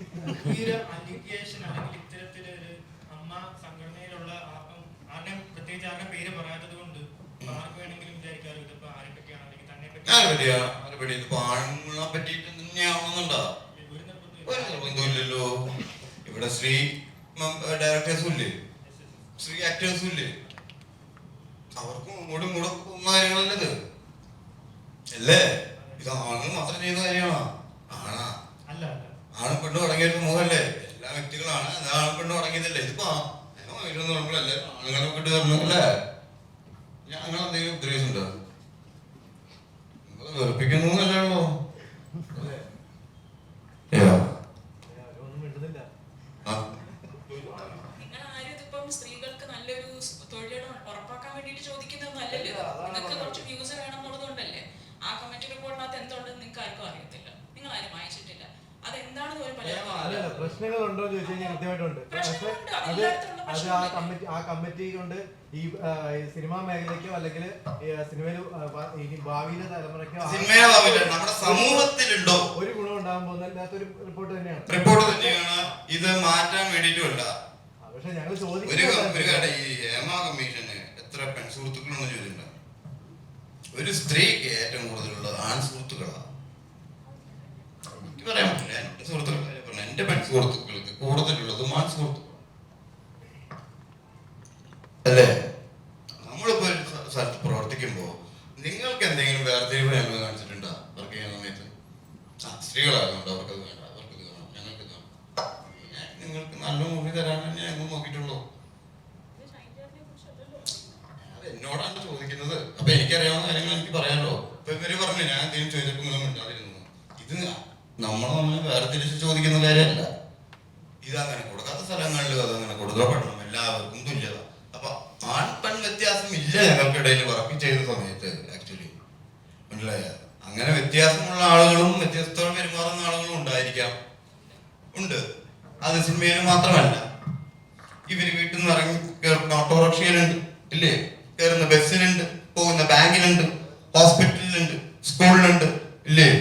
ഒരു അലിഗേഷൻ അല്ലെങ്കിൽ ഇത്തരത്തിലൊരു അമ്മ സംഘടനയിലുള്ള ആർക്കും ആരുടെയും പ്രത്യേകിച്ച് ആരുടെ പേര് പറയാത്തത് കൊണ്ട് ആർക്ക് വേണമെങ്കിലും വിചാരിക്കാമല്ലോ ഇതിപ്പോ ആരെ പറ്റിയാണ് അല്ലെങ്കിൽ തന്നെ ഞാൻ പറ്റി പറ്റിയ ആരെ ഇതിപ്പോ ആണുങ്ങളെ പറ്റിയിട്ട് തന്നെയാണെന്നുണ്ടോ ഒരു നിർബന്ധവും ഒരു ഇവിടെ ശ്രീ ഡയറക്ടേഴ്സും ഇല്ലേ? ശ്രീ ആക്ടേഴ്സും ഇല്ലേ? അവർക്കും ഇങ്ങോട്ടും ഇങ്ങോട്ടും കാര്യങ്ങളല്ലത് അല്ലേ ഇത് ആണുങ്ങൾ മാത്രം ചെയ്യുന്ന കാര്യമാണോ ആണാ അല്ല അല്ല ആണും പെണ്ണും അടങ്ങിയ മുഖമല്ലേ എല്ലാ വ്യക്തികളാണ്. അത് പെണ്ണ് തുടങ്ങിയതല്ലേ? ഇതിപ്പോ ഇതിലൊന്നും നമ്മളല്ലേ ആണുങ്ങളെ കിട്ടി തരണല്ലേ ഞാൻ അങ്ങനെ എന്തെങ്കിലും ഇതിപ്പം സ്ത്രീകൾക്ക് നല്ലൊരു തൊഴിലിടം ഉറപ്പാക്കാൻ വേണ്ടിയിട്ട് ചോദിക്കുന്നതല്ലല്ലോ നിങ്ങൾക്ക് പറഞ്ഞത്. കുറച്ച് വ്യൂസ് വേണം എന്നുള്ളതുകൊണ്ടല്ലേ ആ കമ്മിറ്റി റിപ്പോർട്ടിനകത്ത് എന്തുണ്ടെന്ന് നിങ്ങൾക്ക് ആർക്കും അറിയത്തില്ല നിങ്ങൾ ആരും വായിച്ചിട്ടില്ല അതെന്താണെന്ന് പോലും പലർക്കും അല്ല അറിയില്ല. പ്രശ്നങ്ങൾ ഉണ്ടോ എന്ന് ചോദിച്ചു കഴിഞ്ഞാൽ കൃത്യമായിട്ടുണ്ട്. പക്ഷെ അത് അത് ആ കമ്മിറ്റി ആ കമ്മിറ്റി കൊണ്ട് ഈ സിനിമാ മേഖലയ്ക്കോ അല്ലെങ്കിൽ സിനിമയിൽ ഇനി ഭാവിയിലെ തലമുറയ്ക്കോ നമ്മുടെ സമൂഹത്തിലുണ്ടോ? ഒരു ഗുണം ഉണ്ടാകാൻ പോകുന്നില്ലാത്തൊരു റിപ്പോർട്ട് തന്നെയാണ്. റിപ്പോർട്ട് തന്നെയാണ്. ഇത് മാറ്റാൻ വേണ്ടിയിട്ടുമല്ല. പക്ഷെ ഞങ്ങൾ ഒരു ചോദിക്കുന്നത് ഒരു കാര്യം ഈ ഹേമ കമ്മീഷന് എത്ര പെൺ സുഹൃത്തുക്കളെന്ന് ചോദിച്ചിട്ടുണ്ട്. ഒരു സ്ത്രീക്ക് ഏറ്റവും കൂടുതലുള്ളത് ആൺ സുഹൃത്തുക്കളാണ് എനിക്ക് പറയാൻ പറ്റില്ല. എന്റെ സുഹൃത്തുക്കളുടെ എന്റെ പെൺ സുഹൃത്തുക്കൾക്ക് കൂടുതലുള്ളത് മാൻ സുഹൃത്തുക്കൾ അല്ലേ? നമ്മളിപ്പോ ഒരു സ്ഥലത്ത് പ്രവർത്തിക്കുമ്പോ നിങ്ങൾക്ക് എന്തെങ്കിലും വേർതിരിവ് ഞങ്ങൾ കാണിച്ചിട്ടുണ്ടോ? വർക്ക് ചെയ്യുന്ന സമയത്ത്? ആ സ്ത്രീകളായതുകൊണ്ട് അത് വേണ്ട. അവർക്കത് വേണം. ഞങ്ങൾക്ക് ഇത് വേണം. നിങ്ങൾക്ക് നല്ല മൂവി തരാൻ തന്നെ ഞങ്ങൾ നോക്കിയിട്ടുള്ളൂ. എന്നോടാണ് ചോദിക്കുന്നത്. അപ്പൊ എനിക്കറിയാവുന്ന കാര്യങ്ങൾ എനിക്ക് പറയാമല്ലോ ഇപ്പൊ ഇവർ പറഞ്ഞു ഞാൻ എന്തെങ്കിലും ചോദിച്ചപ്പോൾ നിങ്ങൾ മിണ്ടാതിരുന്നു. ഇത് നമ്മൾ നമ്മൾ വേർതിരിച്ച് ചോദിക്കുന്ന കാര്യമല്ല ഇതങ്ങനെ കൊടുക്കാത്ത സ്ഥലങ്ങളിൽ അതങ്ങനെ കൊടുക്കപ്പെടണം എല്ലാവർക്കും തുല്യത. അപ്പൊ ആൺ പെൺ വ്യത്യാസം ഇല്ല ഞങ്ങൾക്കിടയിൽ വർക്ക് ചെയ്ത സമയത്ത് ആക്ച്വലി മനസ്സിലായ? അങ്ങനെ വ്യത്യാസമുള്ള ആളുകളും വ്യത്യസ്തമായി പെരുമാറുന്ന ആളുകളും ഉണ്ടായിരിക്കാം. ഉണ്ട്. അത് സിനിമയിൽ മാത്രമല്ല. ഇവർ വീട്ടിൽ നിന്ന് ഇറങ്ങി കയറുന്ന ഓട്ടോറിക്ഷയിലുണ്ട്. ഇല്ലേ? കയറുന്ന ബസ്സിലുണ്ട്. പോകുന്ന ബാങ്കിലുണ്ട്. ഹോസ്പിറ്റലിലുണ്ട്. സ്കൂളിലുണ്ട്. ഇല്ലേ?